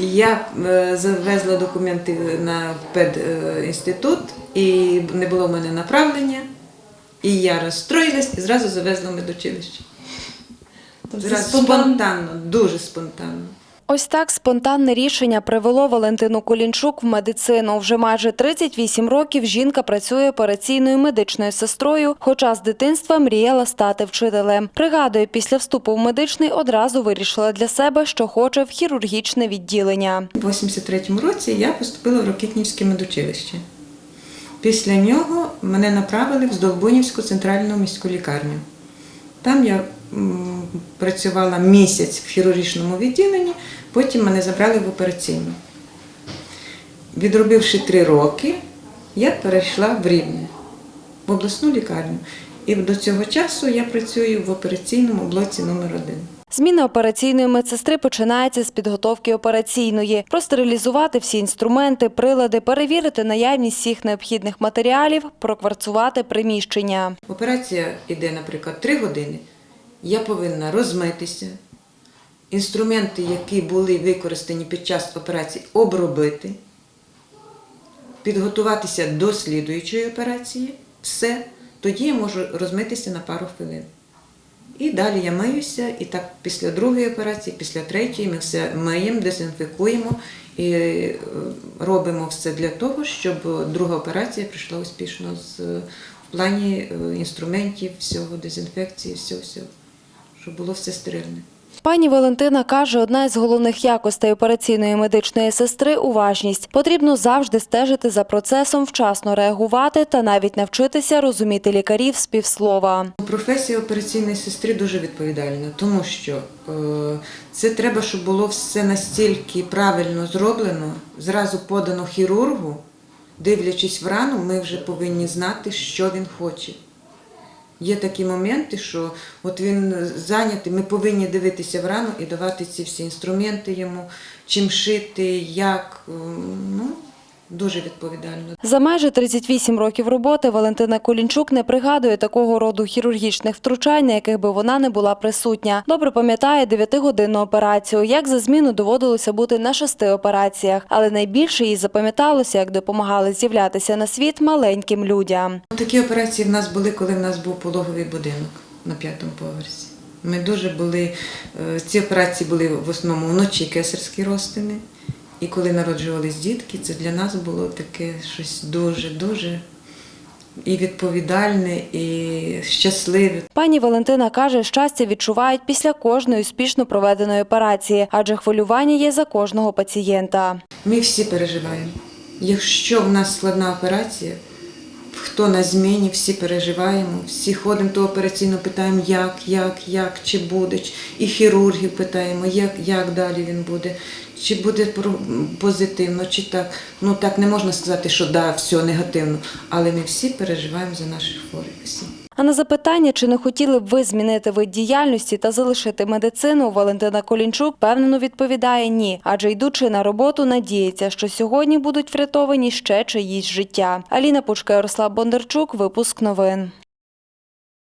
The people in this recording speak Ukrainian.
Я е, завезла документи на педінститут, і не було в мене направлення. І я розстроїлась і зразу завезла медучилище. Тобто Зразу спонтанно, дуже спонтанно. Ось так спонтанне рішення привело Валентину Колінчук в медицину. Вже майже 38 років жінка працює операційною медичною сестрою, хоча з дитинства мріяла стати вчителем. Пригадує, після вступу в медичний одразу вирішила для себе, що хоче в хірургічне відділення. У 83-му році я поступила в Рокітнівське медучилище. Після нього мене направили в Здолбунівську центральну міську лікарню. Там я працювала місяць в хірургічному відділенні, потім мене забрали в операційну. Відробивши три роки, я перейшла в Рівне, в обласну лікарню. І до цього часу я працюю в операційному блоці номер 1 Зміна операційної медсестри починається з підготовки операційної. Простерилізувати всі інструменти, прилади, перевірити наявність всіх необхідних матеріалів, прокварцувати приміщення. Операція йде, наприклад, 3 години. Я повинна розмитися, інструменти, які були використані під час операції, обробити, підготуватися до слідуючої операції. Все. Тоді я можу розмитися на пару хвилин. І далі я миюся, і так після другої операції, після третьої ми все миємо, дезінфікуємо і е, робимо все для того, щоб друга операція прийшла успішно з, в плані е, інструментів, всього, дезінфекції, всього, всього, щоб було все стерильне. Пані Валентина каже, одна із головних якостей операційної медичної сестри – уважність. Потрібно завжди стежити за процесом, вчасно реагувати та навіть навчитися розуміти лікарів з півслова. Професія операційної сестри дуже відповідальна, тому що е, це треба, щоб було все настільки правильно зроблено, зразу подано хірургу, дивлячись в рану, ми вже повинні знати, що він хоче. Є такі моменти, що от він зайнятий, ми повинні дивитися в рану і давати ці всі інструменти йому, чим шити, як. Дуже відповідально. За майже 38 років роботи Валентина Колінчук не пригадує такого роду хірургічних втручань, на яких би вона не була присутня. Добре пам'ятає 9-годинну операцію, як за зміну доводилося бути на шести операціях. Але найбільше їй запам'яталося, як допомагали з'являтися на світ маленьким людям. Такі операції в нас були, коли в нас був пологовий будинок на п'ятому поверсі. Ми дуже були, е, ці операції були в основному вночі кесарські розтини. І коли народжувались дітки, це для нас було таке щось дуже-дуже і відповідальне, і щасливе. Пані Валентина каже, щастя відчувають після кожної успішно проведеної операції, адже хвилювання є за кожного пацієнта. Ми всі переживаємо. Якщо в нас складна операція, хто на зміні, всі переживаємо, всі ходимо до операційно, питаємо, як, як, як, чи буде, і хірургів питаємо, як, як далі він буде, чи буде позитивно, чи так. Ну так не можна сказати, що да, все негативно, але ми всі переживаємо за наших хворих. А на запитання, чи не хотіли б ви змінити вид діяльності та залишити медицину, Валентина Колінчук впевнено відповідає ні, адже йдучи на роботу, надіється, що сьогодні будуть врятовані ще чиїсь життя. Аліна Пучка, Ярослав Бондарчук, випуск новин.